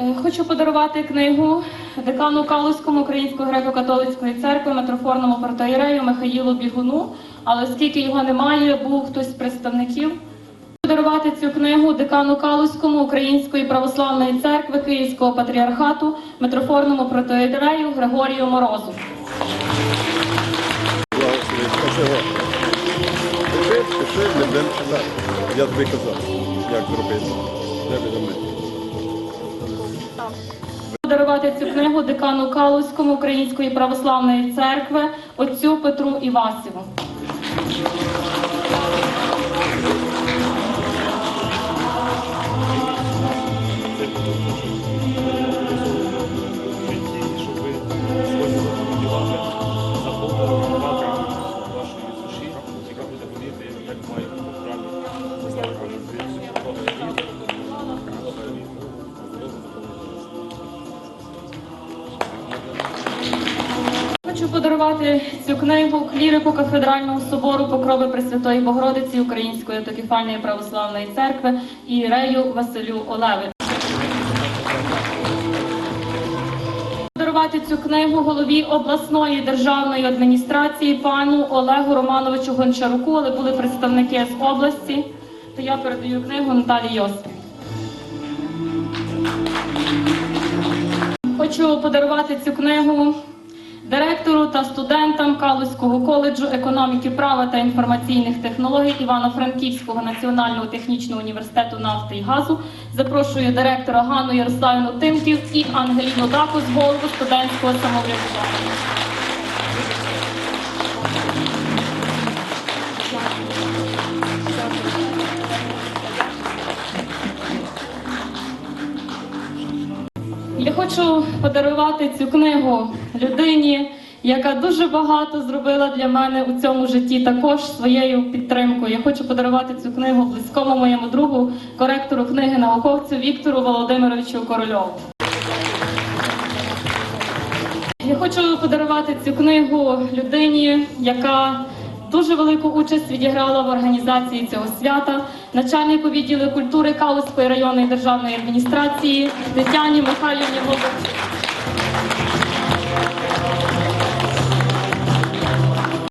Е, Хочу подарувати книгу декану Калузькому Української греко-католицької церкви митрофорному протоєрею Михаїлу Бігуну, але оскільки його немає, був хтось з представників. Подарувати цю книгу декану Калузькому Української православної церкви Київського патріархату митрофорному протоєрею Григорію Морозу. Я тобі казав, як зробити. Подарувати цю книгу декану Калузькому Української православної церкви отцю Петру Івасіву. Цю книгу клірику кафедрального собору Покрови Пресвятої Богородиці Української автокефальної православної церкви Ірею Василю Олевичу. Подарувати цю книгу голові обласної державної адміністрації пану Олегу Романовичу Гончаруку, але були представники з області. То я передаю книгу Наталії Йосиф. Хочу подарувати цю книгу директору та студентам Калузького коледжу економіки права та інформаційних технологій Івано-Франківського національного технічного університету нафти і газу. Запрошую директора Ганну Ярославівну Тимків і Ангеліну Дакус, голову студентського самоврядування. Хочу подарувати цю книгу людині, яка дуже багато зробила для мене у цьому житті, також своєю підтримкою. Я хочу подарувати цю книгу близькому моєму другу, коректору книги науковцю Віктору Володимировичу Корольову. Я хочу подарувати цю книгу людині, яка дуже велику участь відіграла в організації цього свята, начальнику відділу культури Калузької районної державної адміністрації Тетяні Михайлівні Голуб.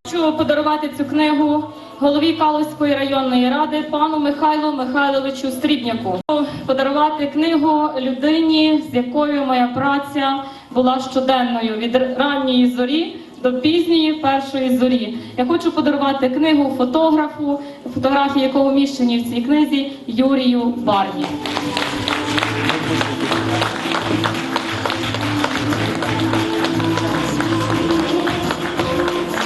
Хочу подарувати цю книгу голові Калузької районної ради пану Михайлу Михайловичу Стрібняку. Подарувати книгу людині, з якою моя праця була щоденною від ранньої зорі до пізньої першої зорі. Я хочу подарувати книгу фотографу, фотографії якого вміщені в цій книзі Юрію Барні.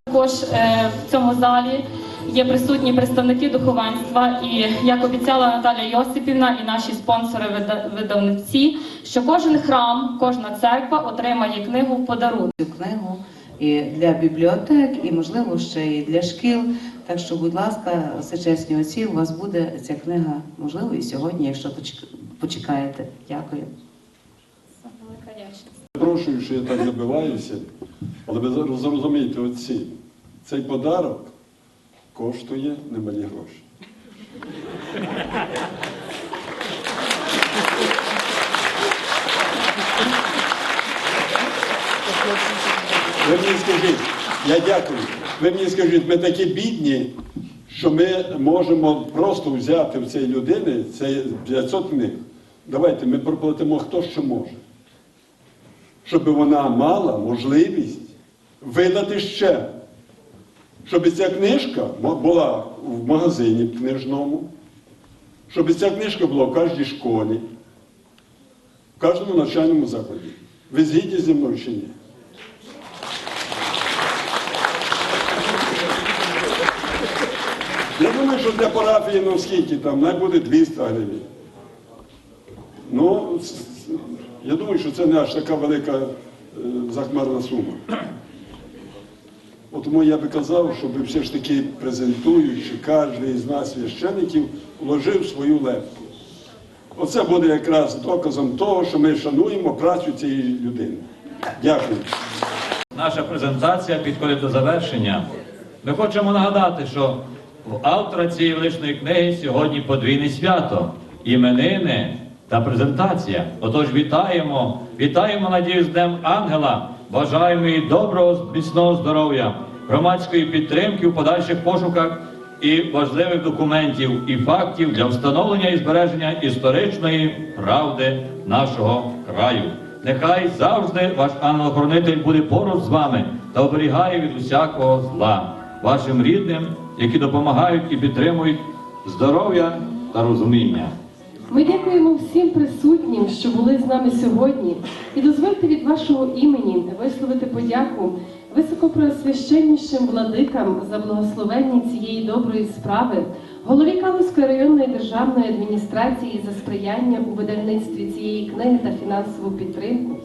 Також е, в цьому залі є присутні представники духовенства, і як обіцяла Наталя Йосипівна і наші спонсори вида- видавниці, що кожен храм, кожна церква отримає книгу в подарунок. книгу і для бібліотек, і можливо ще і для шкіл. Так що, будь ласка, всечесні отці, у вас буде ця книга, можливо, і сьогодні, якщо почекаєте. Дякую. Велика вдячність. Прошу, що я так добиваюся, але ви зрозумієте, оці, цей подарок коштує немалі гроші. Ви мені скажіть, я дякую. Ви мені скажіть, ми такі бідні, що ми можемо просто взяти в цієї людини це 500 книг. Давайте ми проплатимо хто що може щоб вона мала можливість видати ще, щоб ця книжка була в магазині книжному, щоб ця книжка була в кожній школі, в кожному навчальному закладі. Ви згідні зі мною чи ні? Я думаю, що для парафії, ну скільки там, най буде 200 гривень. Ну, я думаю, що це не аж така велика е, захмарна сума. Тому я би казав, щоб все ж таки презентуючи, кожен із нас священиків вложив свою лепту. Оце буде якраз доказом того, що ми шануємо працю цієї людини. Дякую. Наша презентація підходить до завершення. Ми хочемо нагадати, що в автора цієї величної книги сьогодні подвійне свято іменини та презентація. Отож, вітаємо, вітаємо надію з Днем Ангела, бажаємо їй доброго, міцного здоров'я, громадської підтримки у подальших пошуках і важливих документів і фактів для встановлення і збереження історичної правди нашого краю. Нехай завжди ваш ангел-охоронитель буде поруч з вами та оберігає від усякого зла вашим рідним, які допомагають і підтримують здоров'я та розуміння. Ми дякуємо всім присутнім, що були з нами сьогодні, і дозвольте від вашого імені висловити подяку високопреосвященнішим владикам за благословення цієї доброї справи, голові Калузької районної державної адміністрації за сприяння у видавництві цієї книги та фінансову підтримку.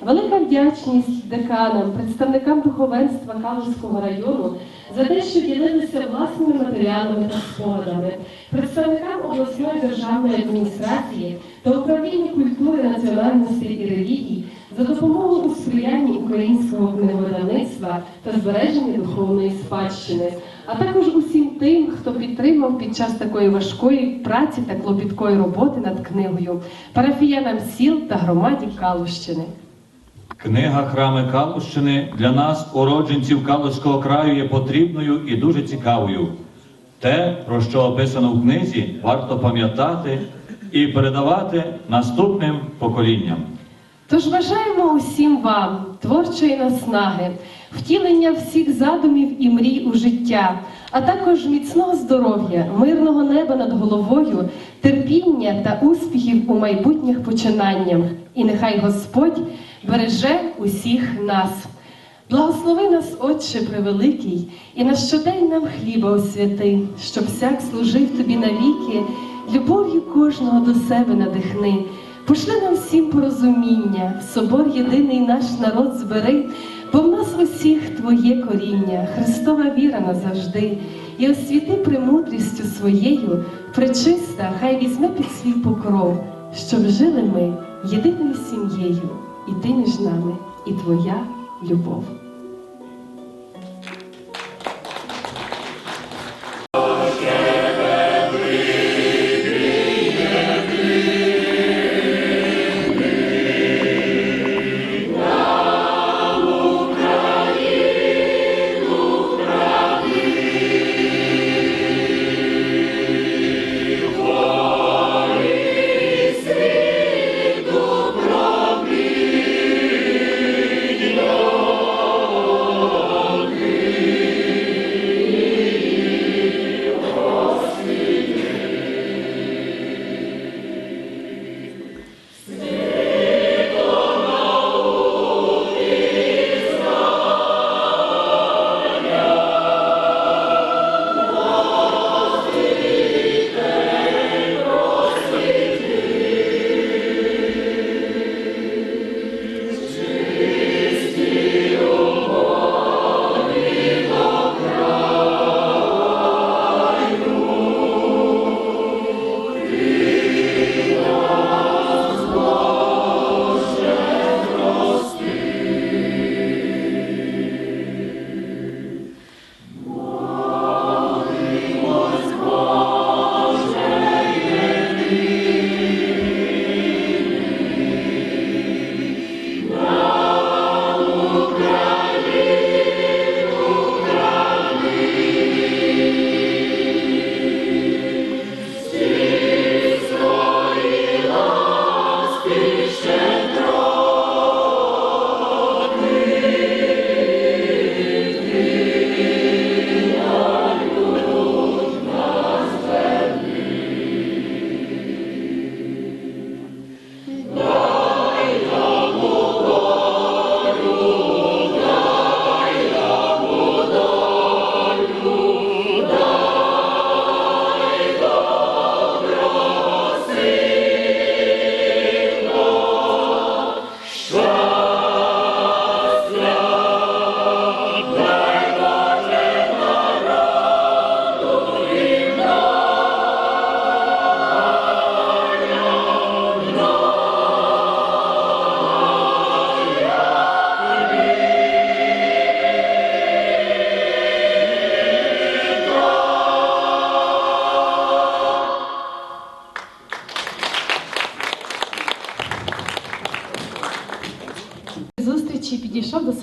Велика вдячність деканам, представникам духовенства Калузького району за те, що ділилися власними матеріалами та спогадами, представникам обласної державної адміністрації та управління культури, національності і релігій за допомогу у сприянні українського книговидавництва та збереженні духовної спадщини, а також усім тим, хто підтримав під час такої важкої праці та клопіткої роботи над книгою, парафіянам сіл та громаді Калущини. Книга Храми Калущини для нас, уродженців Калузького краю, є потрібною і дуже цікавою. Те, про що описано в книзі, варто пам'ятати і передавати наступним поколінням. Тож бажаємо усім вам творчої наснаги, втілення всіх задумів і мрій у життя, а також міцного здоров'я, мирного неба над головою, терпіння та успіхів у майбутніх починаннях. І нехай Господь береже усіх нас. Благослови нас, Отче Превеликий, і на щодень нам хліба освяти, щоб всяк служив тобі навіки, любов'ю кожного до себе надихни. Пошли нам всім порозуміння, собор єдиний наш народ збери, бо в нас усіх твоє коріння, Христова віра назавжди, і освіти премудрістю своєю, пречиста, хай візьме під свій покров, щоб жили ми єдиною сім'єю, і ти між нами, і твоя любов.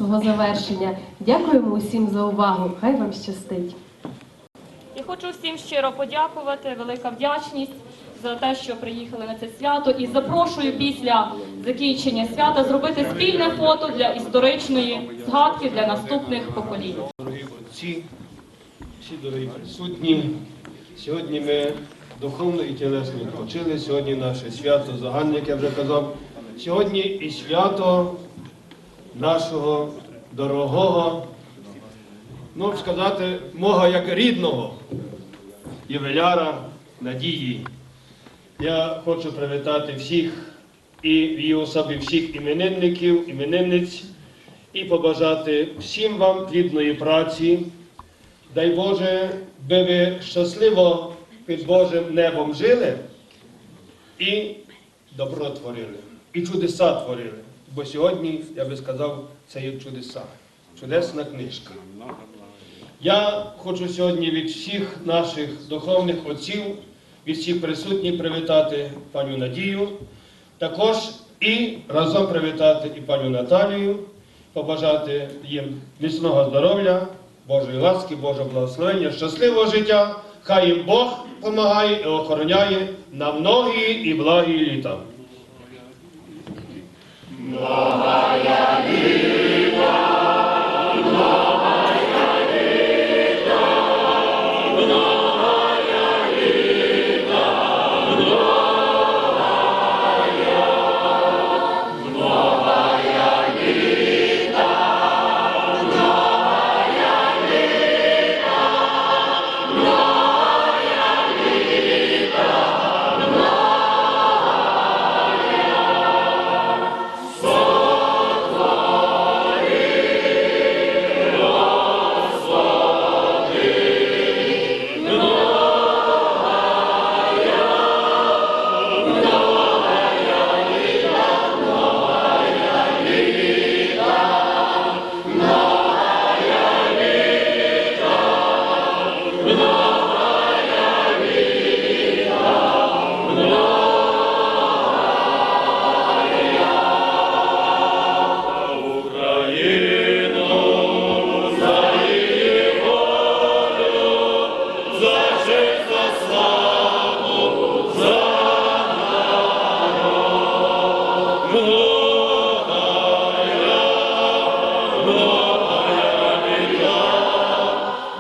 Свого завершення. Дякуємо усім за увагу. Хай вам щастить. Я хочу всім щиро подякувати, велика вдячність за те, що приїхали на це свято. І запрошую після закінчення свята зробити спільне фото для історичної згадки для наступних поколінь. Дорогі отці, всі дорогі присутні, сьогодні ми духовно і тілесно відпочили, сьогодні наше свято загальне, як я вже казав, сьогодні і свято нашого дорогого, ну сказати, мого як рідного ювеляра Надії. Я хочу привітати всіх і в її особі всіх іменинників, іменинниць і побажати всім вам плідної праці. Дай Боже, би ви щасливо під Божим небом жили і добро творили, і чудеса творили. Бо сьогодні, я би сказав, це є чудеса. Чудесна книжка. Я хочу сьогодні від всіх наших духовних отців, від всіх присутніх привітати паню Надію, також і разом привітати і паню Наталію, побажати їм міцного здоров'я, Божої ласки, Божого благословення, щасливого життя. Хай їм Бог допомагає і охороняє на многі і благі літа. Nohaya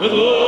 Oh.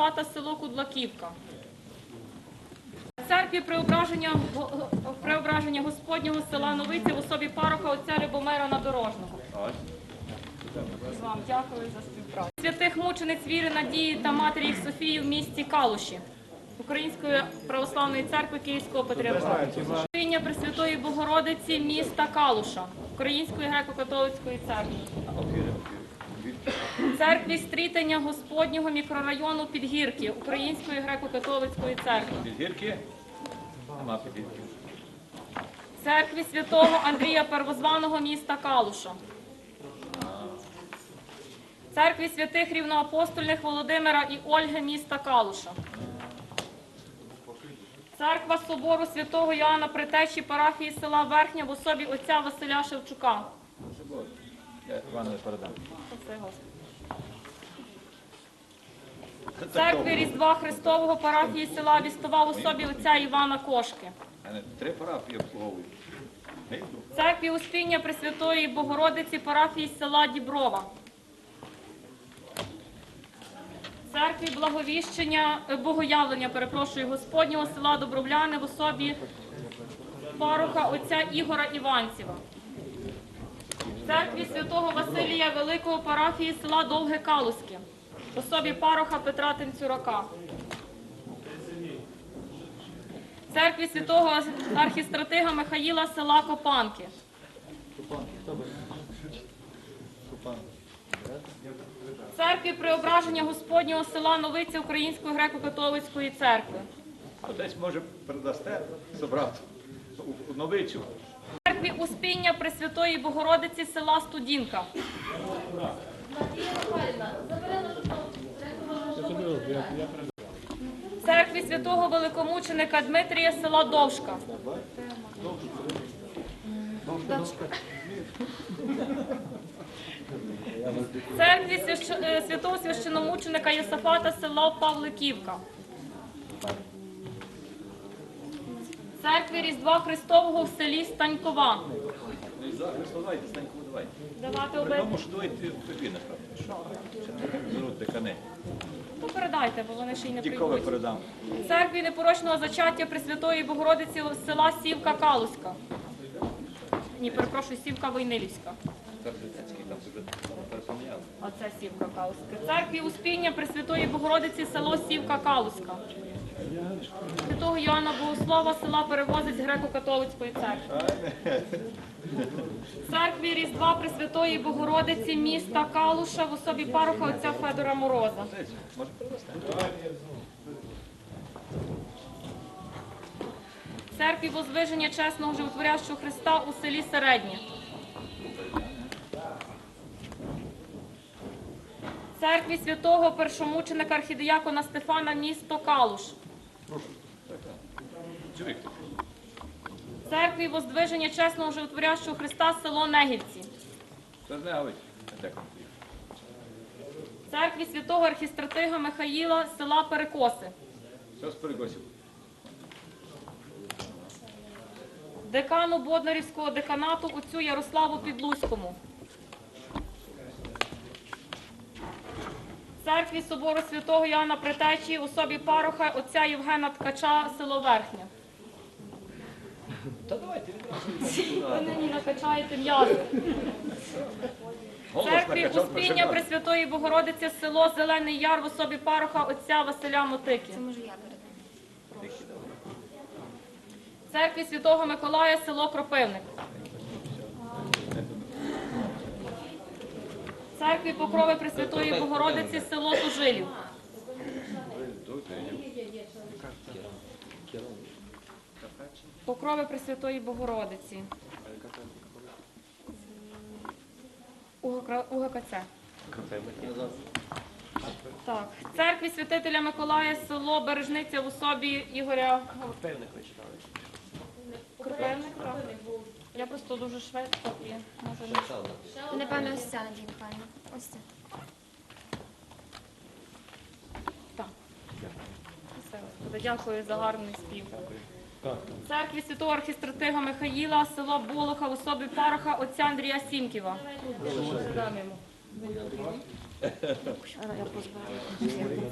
Великомученика село Кудлаківка. Церкві преображення, Преображення Господнього села Новиця в особі пароха отця Любомира Надорожного. Вам дякую за співпрацю. Святих мучениць віри, надії та матері їх Софії в місті Калуші. Української православної церкви Київського патріархату. Служіння Пресвятої Богородиці міста Калуша, Української греко-католицької церкви. Церкві Стрітення Господнього мікрорайону Підгірки Української греко-католицької церкви. Підгірки? Нема підгірки. Церкві святого Андрія Первозваного міста Калуша. Церкві святих рівноапостольних Володимира і Ольги міста Калуша. Церква Собору святого Йоанна Притечі парафії села Верхня в особі отця Василя Шевчука. Іванові передам. Оце, Церкві Різдва Христового парафії села Вістова в особі отця Івана Кошки. Три парафії обслуговують. Церкві Успіння Пресвятої Богородиці парафії села Діброва. Церкві Благовіщення, е, Богоявлення, перепрошую, Господнього села Добровляни в особі пароха отця Ігора Іванцева. Церкві святого Василія Великого парафії села Довге Калузьке в особі пароха Петра Тенцюрака. Церкві святого архістратига Михаїла села Копанки. Церкві Преображення Господнього села Новиця Української греко-католицької церкви. Десь може передасте собрату новицю. Церкві Успіння Пресвятої Богородиці села Студінка. Церкві святого великомученика Дмитрія села Довшка. Церкві е, святого священомученика Йосафата села Павликівка. Церкві Різдва Христового в селі Станькова. Ну давайте, Станько, давайте. Давати При обид. тому, що тобі, напевно. То передайте, бо вони ще й не прийдуть. передам. Церкві непорочного зачаття Пресвятої Богородиці з села Сівка Калузька. Ні, перепрошую, Сівка Войнилівська. Оце Сівка Калузька. Церкві Успіння Пресвятої Богородиці село Сівка Калузька. Святого Йоанна Богослова села перевозить з греко-католицької церкви. Церкві Різдва Пресвятої Богородиці міста Калуша в особі пароха отця Федора Мороза. Церкві Возвиження Чесного Животворящого Христа у селі Середнє. Церкві святого першомученика архідіякона Стефана місто Калуш. Церкві Воздвиження Чесного Животворящого Христа село Негівці. Церкві святого архістратига Михаїла села Перекоси. Декану Боднарівського деканату отцю Ярославу Підлузькому. Церкві собору святого Яна Притечії в особі пароха отця Євгена Ткача село Верхнє. Та давайте Ви нині накачаєте м'язи. Церкві Успіння Пресвятої Богородиці село Зелений Яр в особі пароха отця Василя Мотики. Це можу я передати. Церкві Святого Миколая село Кропивник. Церкві Покрови Пресвятої Богородиці село Тужилів. Покрови Пресвятої Богородиці. УГК- УГКЦ. Так. Церкві святителя Миколая село Бережниця в особі Ігоря Кропивник, так. Я просто дуже швидко і може не Напевно, ось ця Надія Михайлівна. Ось це. так. Все, Господи, дякую за гарний спів. Церкві святого архістратига Михаїла, село Болоха в особі пароха отця Андрія Сімківа. Дам йому.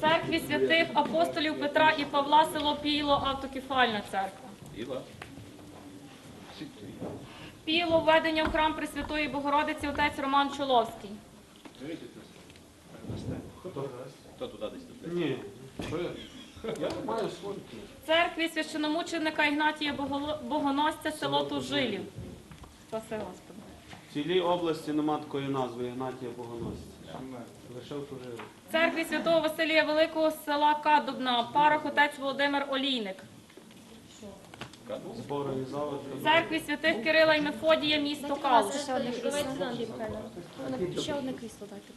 Церкві святих апостолів Петра і Павла, село Пійло, автокефальна церква. Піло введення в храм Пресвятої Богородиці отець Роман Чоловський. Ні. Я маю свою. Церкві священомученика Ігнатія Богоносця, село Тужилів. Спаси Господи. В цілій області нема такої назви Ігнатія Богоносця. Лише в Тужилі. Церкві святого Василія Великого села Кадубна, парох отець Володимир Олійник. Збори і завод. Церкві святих Кирила і Мефодія, місто Калуш. Ще одне крісло. Ще одне крісло дайте.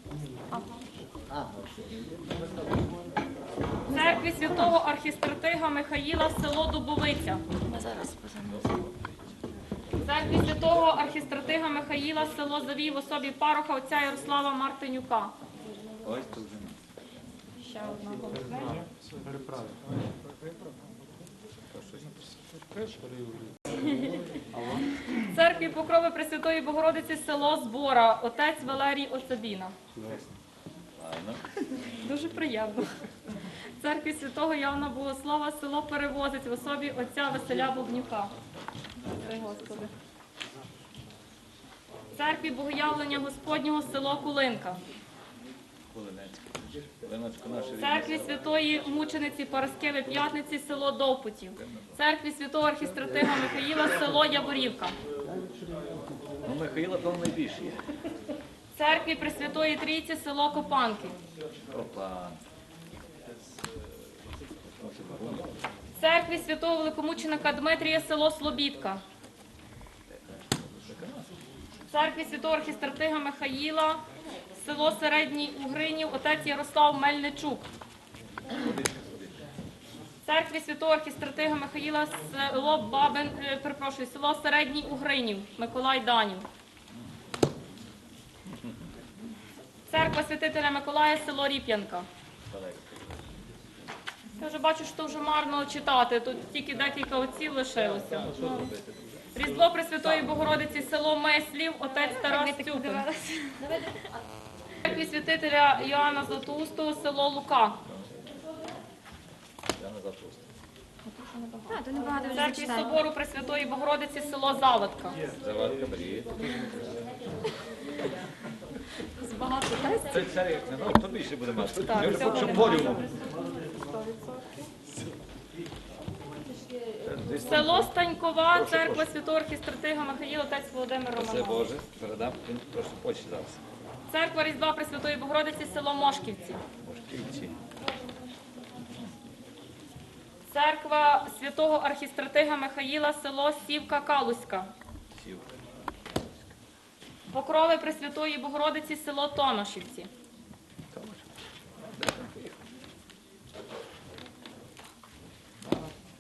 Церкві святого архістратига Михаїла, село Дубовиця. Ми зараз позамо. Церкві святого архістратига Михаїла, село Завій в особі пароха отця Ярослава Мартинюка. Ось тут. Ще одна голосна. Церкві Покрови Пресвятої Богородиці село Збора, отець Валерій Оцебіна. Дуже приємно. Церкві святого Явна Богослова село Перевозить в особі отця Василя Богнюка. Церкві Богоявлення Господнього село Кулинка. Хвилинецьке. Церкві Святої Мучениці Параскеви П'ятниці село Довпутів. Церкві Святого Архістратига Михаїла село Яворівка. Ну, Михаїла, певно, найбільше є. Церкві Пресвятої Трійці село Копанки. Церкві Святого Великомученика Дмитрія село Слобідка. Церкві Святого Архістратига Михаїла село Середній Угринів, отець Ярослав Мельничук. Церкві Святого Архістратига Михаїла село Бабин, е, перепрошую, село Середній Угринів, Миколай Данів. Церква святителя Миколая, село Ріп'янка. Я вже бачу, що вже марно читати. Тут тільки декілька отців лишилося. Ну, Різдво Пресвятої Богородиці, село Меслів, отець Тарас Цюпин. Церкві святителя Іоанна Златоустого, село Лука. То Церкві собору Пресвятої Богородиці, село Заводка. Беріть. Багато Це як ну, хто більше буде мати? Щоб не. Село Станькова, церква Святого Архістратига Михаїла, отець Володимир Це Романов. Боже, передам, він просто почти зараз. Церква Різдва Пресвятої Богородиці, село Мошківці. Мошківці. Церква святого архістратига Михаїла, село Сівка Калуська. Покрови Пресвятої Богородиці, село Тоношівці.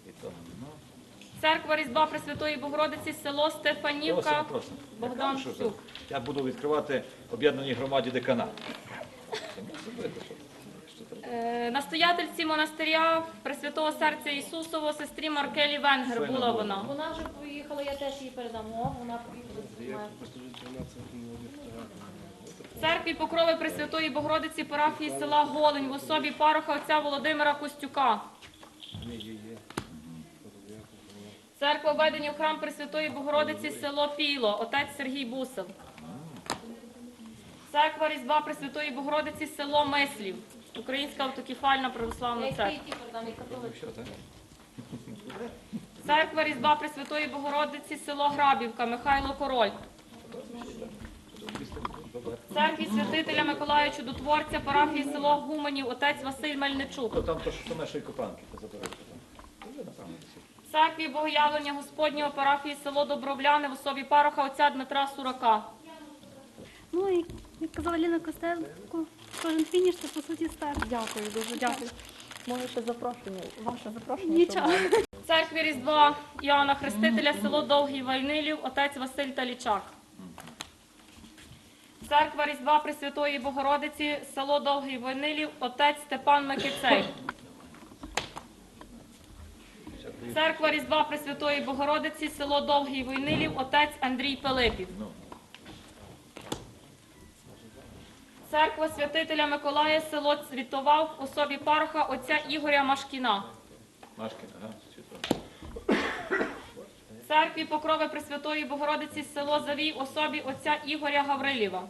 І то, ну. Церква Різдва Пресвятої Богородиці, село Стефанівка. Богдан Що Стюк. Я буду відкривати об'єднаній громаді треба. Е, Настоятельці монастиря Пресвятого Серця Ісусово, сестрі Маркелі Венгер була вона. Вона вже поїхала, я теж її передамо. Вона поїхала. Церкві Покрови Пресвятої Богородиці парафії села Голень в особі пароха отця Володимира Костюка. Церква введення в храм Пресвятої Богородиці село Філо, отець Сергій Бусов. Церква Різдва Пресвятої Богородиці село Мислів, Українська автокефальна православна церква. так? Церква Різдва Пресвятої Богородиці село Грабівка, Михайло Король. Церкві святителя Миколая Чудотворця, парафії село Гуменів, отець Василь Мельничук. Там то, що нашої копанки, то заберете там. То вже, напевно, всі. Церкві Богоявлення Господнього парафії село Добровляне в особі пароха отця Дмитра Сурака. Ну і як казала Ліна Костенко, кожен фініш це по суті старт. Дякую, дуже дякую. Можете запрошення, ваше запрошення. Нічого. Церкві Різдва Іоанна Хрестителя, село Довгий Вайнилів, отець Василь Талічак. Церква Різдва Пресвятої Богородиці, село Довгий Вайнилів, отець Степан Микицей. Церква Різдва Пресвятої Богородиці, село Довгий Войнилів, отець Андрій Пилипів. Церква святителя Миколая, село Цвітова в особі пароха отця Ігоря Машкіна. Церкві Покрови Пресвятої Богородиці село Завій особі отця Ігоря Гаврилєва.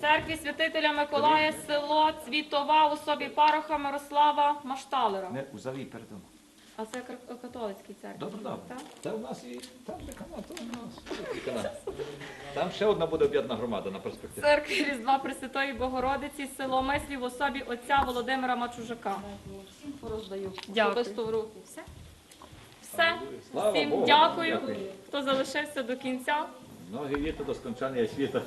Церкві святителя Миколая село Цвітова в особі пароха Мирослава Машталера. Не, у завій передом. А це католицький церкві. Добре, добре. Так? Це у нас і там деканат, то у нас. Деканат. Там ще одна буде об'єднана громада на перспективі. Церкві Різдва Пресвятої Богородиці село Мислів в особі отця Володимира Мачужака. Всім Пороздаю. Дякую. Особисто в руки. Все? Все. Слава Всім Богу. дякую, Дякую. хто залишився до кінця. Ноги віти до скончання світу.